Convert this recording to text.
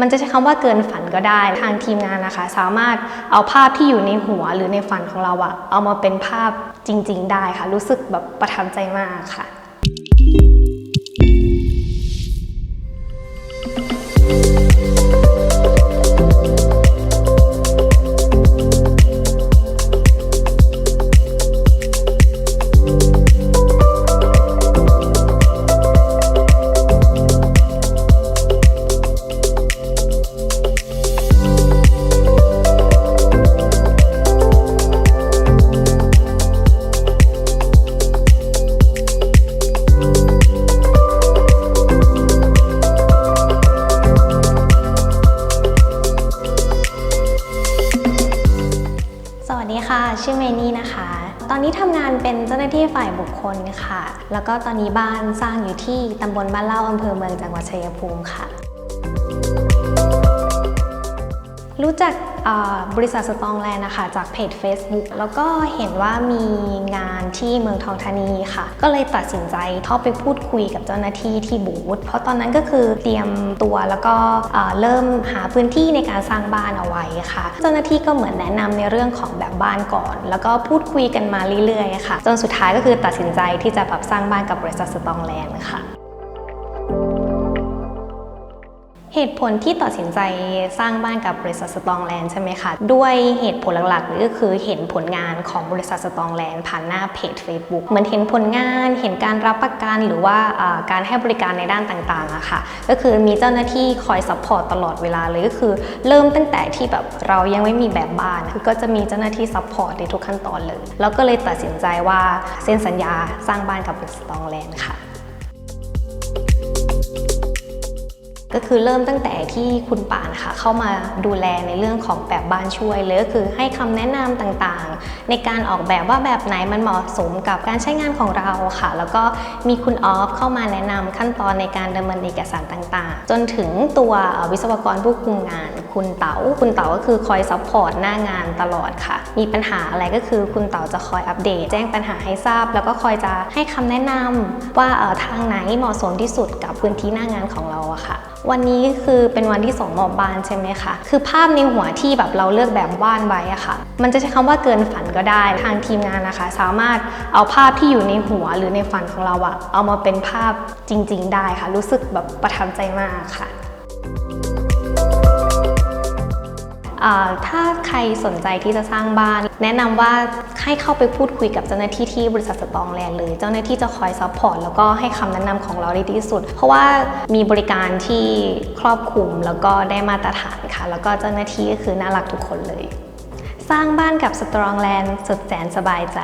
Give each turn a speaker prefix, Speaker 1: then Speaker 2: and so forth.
Speaker 1: มันจะใช้คำว่าเกินฝันก็ได้ ทางทีมงานนะคะ สามารถเอาภาพที่อยู่ในหัวหรือในฝันของเราอะเอามาเป็นภาพจริง ๆ ได้ค่ะ รู้สึกแบบประทับใจมากค่ะ ค่ะ ชื่อเมนี่นะคะ ตอนนี้ทำงานเป็นเจ้าหน้าที่ฝ่ายบุคคลค่ะ แล้วก็ตอนนี้บ้านสร้างอยู่ที่ตำบลบ้านเล่าอำเภอเมืองจังหวัดชัยภูมิค่ะ รู้จัก บริษัทสตองแลนด์นะคะจากเพจ Facebook แล้วก็เห็นว่ามีงานที่เมืองทองธานีค่ะ ก็เลยตัดสินใจเข้าไปพูดคุยกับเจ้าหน้าที่ที่บูธเพราะตอนนั้นก็คือเตรียมตัวแล้วก็เริ่มหาพื้นที่ในการสร้างบ้านเอาไว้ค่ะ เจ้าหน้าที่ก็เหมือนแนะนำในเรื่องของแบบบ้านก่อน แล้วก็พูดคุยกันมาเรื่อยๆค่ะ จนสุดท้ายก็คือตัดสินใจที่จะแบบสร้างบ้านกับบริษัทสตองแลนด์ค่ะ เหตุผลที่ตัดสินใจสร้างบ้านกับบริษัทสตองแลนด์ใช่ไหมคะ ด้วยเหตุผลหลักๆก็คือเห็นผลงานของบริษัทสตองแลนด์ผ่านหน้าเพจ Facebook เหมือนเห็นผลงาน เห็นการรับประกันหรือว่าการให้บริการในด้านต่างๆอะค่ะก็คือมีเจ้าหน้าที่คอยซัพพอร์ตตลอดเวลาเลยก็คือเริ่มตั้งแต่ที่แบบเรายังไม่มีแบบบ้านก็จะมีเจ้าหน้าที่ซัพพอร์ตในทุกขั้นตอนเลยแล้วก็เลยตัดสินใจว่าเซ็นสัญญาสร้างบ้านกับบริษัทสตองแลนด์ค่ะ ก็คือเริ่มตั้งแต่ที่คุณป่านค่ะเข้ามาดูแลในเรื่องของแบบบ้านช่วยเลยก็คือให้คำแนะนำต่างๆ ในการออกแบบว่าแบบไหนมันเหมาะสมกับการใช้งานของเราค่ะ แล้วก็มีคุณออฟเข้ามาแนะนำขั้นตอนในการดำเนินเอกสารต่างๆ จนถึงตัววิศวกรผู้คุมงาน คุณเต๋าคุณเต๋าก็คือคอยซัพพอร์ตหน้างานตลอดค่ะ มีปัญหาอะไรก็คือคุณเต๋าจะคอยอัปเดต แจ้งปัญหาให้ทราบ แล้วก็คอยจะให้คำแนะนำว่าทางไหนเหมาะสมที่สุดกับพื้นที่หน้างานของเราอะค่ะวันนี้คือเป็นวันที่สองหมอบบ้านใช่ไหมคะคือภาพในหัวที่แบบเราเลือกแบบบ้านไว้อะค่ะ มันจะใช้คำว่าเกินฝันก็ได้ทางทีมงานนะคะ สามารถเอาภาพที่อยู่ในหัวหรือในฝันของเราอะเอามาเป็นภาพจริง ๆ ได้ค่ะ รู้สึกแบบประทับใจมากค่ะ ถ้าใครสนใจที่จะสร้างบ้าน แนะนำว่าให้เข้าไปพูดคุยกับเจ้าหน้าที่ที่บริษัทสตองแลนด์เลย เจ้าหน้าที่จะคอยซัพพอร์ตแล้วก็ให้คำแนะนำของเราได้ดีที่สุด เพราะว่ามีบริการที่ครอบคลุมแล้วก็ได้มาตรฐานค่ะ แล้วก็เจ้าหน้าที่ก็คือน่ารักทุกคนเลย สร้างบ้านกับสตรองแลนด์สดแสนสบายใจ